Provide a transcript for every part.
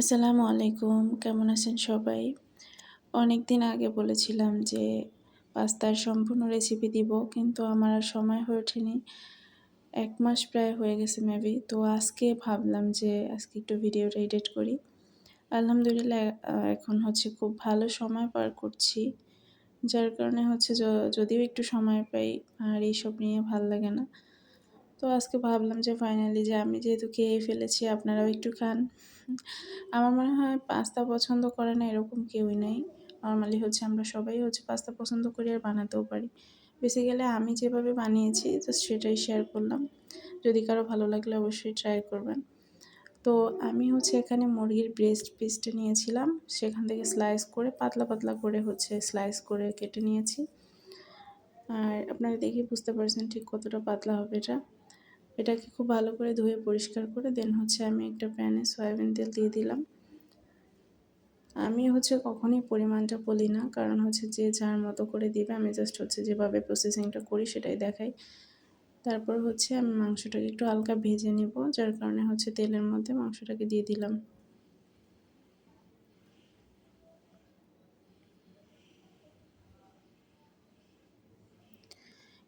আসসালামু আলাইকুম, কেমন আছেন সবাই? অনেক দিন আগে বলেছিলাম যে পাস্তার সম্পূর্ণ রেসিপি দিব, কিন্তু আমার আর সময় হয়ে ওঠেনি। এক মাস প্রায় হয়ে গেছে মেবি তো আজকে ভাবলাম যে আজকে একটু ভিডিওটা এডিট করি। আলহামদুলিল্লাহ এখন হচ্ছে খুব ভালো সময় পার করছি, যার কারণে হচ্ছে যদিও একটু সময় পাই, আর এইসব নিয়ে ভালো লাগে না। তো আজকে ভাবলাম যে ফাইনালি যে আমি যেহেতু খেয়ে ফেলেছি, আপনারাও একটু খান। আমার মনে হয় পাস্তা পছন্দ করে না এরকম কেউই নেই। নর্মালি হচ্ছে আমরা সবাই হচ্ছে পাস্তা পছন্দ করি আর বানাতেও পারি। বেসিক্যালি আমি যেভাবে বানিয়েছি জাস্ট সেটাই শেয়ার করলাম। যদি কারও ভালো লাগলে অবশ্যই ট্রাই করবেন। তো আমি হচ্ছে এখানে মুরগির ব্রেস্ট পিসটা নিয়েছিলাম। সেখান থেকে স্লাইস করে পাতলা পাতলা করে হচ্ছে স্লাইস করে কেটে নিয়েছি। আর আপনারা দেখে বুঝতে পারছেন ঠিক কতটা পাতলা হবে এটা। এটাকে খুব ভালো করে ধুয়ে পরিষ্কার করে দেন হচ্ছে আমি একটা প্যানে সয়াবিন তেল দিয়ে দিলাম। আমি হচ্ছে কখনই পরিমাণটা বলি না, কারণ হচ্ছে যে যার মতো করে দিবে, আমি জাস্ট হচ্ছে যেভাবে প্রসেসিংটা করি সেটাই দেখাই। তারপর হচ্ছে আমি মাংসটাকে একটু হালকা ভেজে নেব, যার কারণে হচ্ছে তেলের মধ্যে মাংসটাকে দিয়ে দিলাম।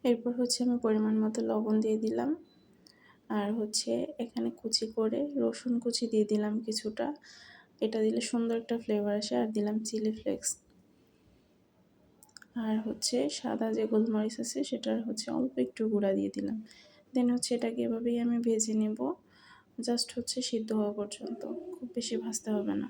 এরপর হচ্ছে আমি পরিমাণ মতো লবণ দিয়ে দিলাম। আর হচ্ছে এখানে কুচি করে রসুন কুচি দিয়ে দিলাম কিছুটা। এটা দিলে সুন্দর একটা ফ্লেভার আসে আর দিলাম চিলি ফ্লেক্স আর হচ্ছে সাদা যে গোলমরিচ আছে সেটার হচ্ছে অল্প একটু গুঁড়া দিয়ে দিলাম। দেন হচ্ছে এটাকে এভাবেই আমি ভেজে নেব। জাস্ট হচ্ছে সিদ্ধ হওয়া পর্যন্ত। খুব বেশি ভাজতে হবে না।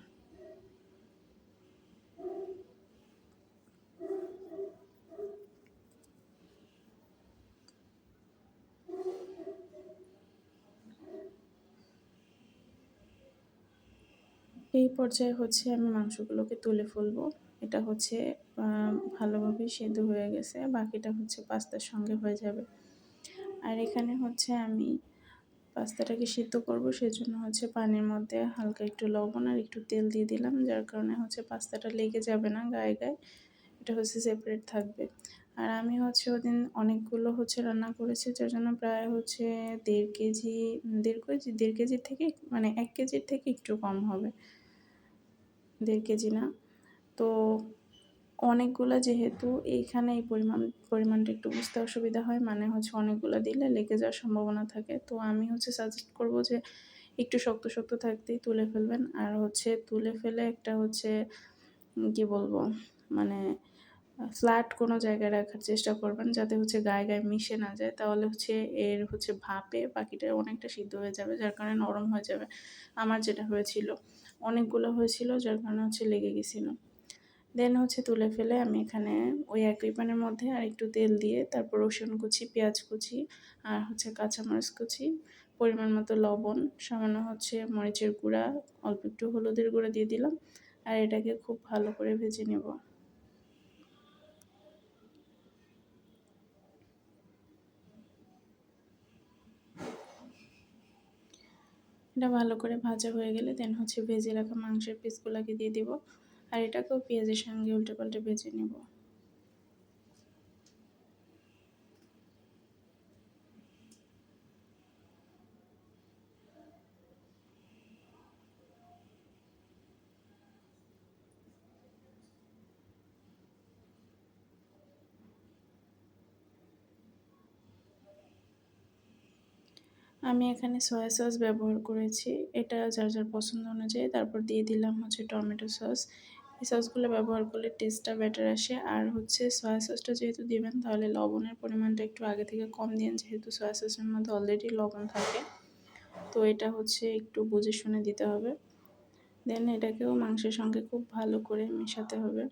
এই পর্যায়ে হচ্ছে আমি মাংসগুলোকে তুলে ফেলব। এটা হচ্ছে ভালোভাবে সেদ্ধ হয়ে গেছে। বাকিটা হচ্ছে পাস্তার সঙ্গে হয়ে যাবে। আর এখানে হচ্ছে আমি পাস্তাটাকে সিদ্ধ করব। সেজন্য হচ্ছে পানির মধ্যে হালকা একটু লবণ আর একটু তেল দিয়ে দিলাম, যার কারণে হচ্ছে পাস্তাটা লেগে যাবে না গায়ে গায়ে। এটা হচ্ছে সেপারেট থাকবে। আর আমি হচ্ছে ওদিন অনেকগুলো হচ্ছে রান্না করেছি, যার জন্য প্রায় হচ্ছে দেড় কেজি দেড় কেজি, দেড় কেজির থেকে মানে এক কেজির থেকে একটু কম হবে। দেড় কেজি না। তো অনেকগুলো যেহেতু এইখানে এই পরিমাণ, পরিমাণটা একটু বুঝতে অসুবিধা হয় মানে হচ্ছে অনেকগুলো দিলে লেগে যাওয়ার সম্ভাবনা থাকে। তো আমি হচ্ছে সাজেস্ট করব যে একটু শক্ত শক্ত থাকতেই তুলে ফেলবেন। আর হচ্ছে তুলে ফেলে একটা হচ্ছে, কি বলব মানে ফ্ল্যাট কোনো জায়গায় রাখার চেষ্টা করবেন, যাতে হচ্ছে গায়ে গায়ে মিশে না যায়। তাহলে হচ্ছে এর হচ্ছে ভাপে পাখিটা অনেকটা সিদ্ধ হয়ে যাবে, যার কারণে নরম হয়ে যাবে। আমার যেটা হয়েছিল। অনেকগুলো হয়েছিল, যার কারণে হচ্ছে লেগে গেছিল। দেন হচ্ছে তুলে ফেলে আমি এখানে ওই একই প্যানের মধ্যে আর একটু তেল দিয়ে তারপর রসুন কুচি, পেঁয়াজ কুচি আর হচ্ছে কাঁচামরিচ কুচি, পরিমাণ মতো লবণ, সামান্য হচ্ছে মরিচের গুঁড়া, অল্প একটু হলুদের গুঁড়া দিয়ে দিলাম আর এটাকে খুব ভালো করে ভেজে নেব। এটা ভালো করে ভাজা হয়ে গেলে দেন হচ্ছে ভেজে রাখা মাংসের পিসগুলোকে দিয়ে দিব। আর এটাকেও পেঁয়াজের সঙ্গে উল্টে পাল্টে ভেজে নেব। আমি এখানে সয়া সস ব্যবহার করেছি। এটা যার যার পছন্দ অনুযায়ী। তারপর দিয়ে দিলাম হচ্ছে টমেটো সস এই সসগুলো ব্যবহার করলে টেস্টটা বেটার আসে। আর হচ্ছে সয়া সসটা যেহেতু দিবেন, তাহলে লবণের পরিমাণটা একটু আগে থেকে কম দিন যেহেতু সয়া সসের মধ্যে অলরেডি লবণ থাকে। তো এটা হচ্ছে একটু বুঝে শুনে দিতে হবে। দেন এটাকেও মাংসের সঙ্গে খুব ভালো করে মেশাতে হবে।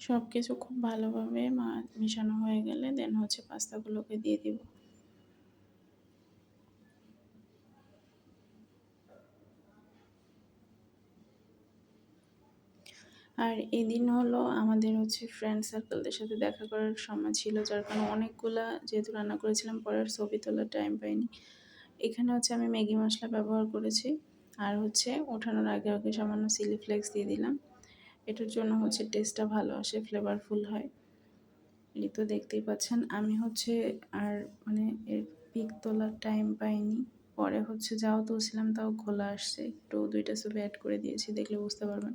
সব কিছু খুব ভালোভাবে মা মেশানো হয়ে গেলে দেন হচ্ছে পাস্তাগুলোকে দিয়ে দিব। আর এদিন হলো আমাদের হচ্ছে ফ্রেন্ড সার্কেলদের সাথে দেখা করার সময় ছিল, যার কারণে অনেকগুলা যেহেতু রান্না করেছিলাম পরের ছবি তোলার টাইম পাইনি। এখানে হচ্ছে আমি ম্যাগি মশলা ব্যবহার করেছি, আর হচ্ছে ওঠানোর আগে আগে সামান্য চিলি ফ্লেক্স দিয়ে দিলাম। এটার জন্য হচ্ছে টেস্টটা ভালো আসে ফ্লেভারফুল হয়। এই তো দেখতেই পাচ্ছেন, আমি হচ্ছে আর মানে এর পিক তোলার টাইম পাইনি। পরে হচ্ছে যাও তুলছিলাম, তাও খোলা আসছে। একটু দুইটা ছবি অ্যাড করে দিয়েছি, দেখলে বুঝতে পারবেন।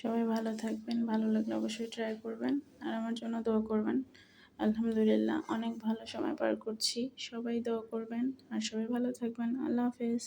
সবাই ভালো থাকবেন, ভালো লাগলে অবশ্যই ট্রাই করবেন। আর আমার জন্য দোয়া করবেন। আলহামদুলিল্লাহ, অনেক ভালো সময় পার করছি। সবাই দোয়া করবেন আর সবাই ভালো থাকবেন। আল্লাহ হাফেজ।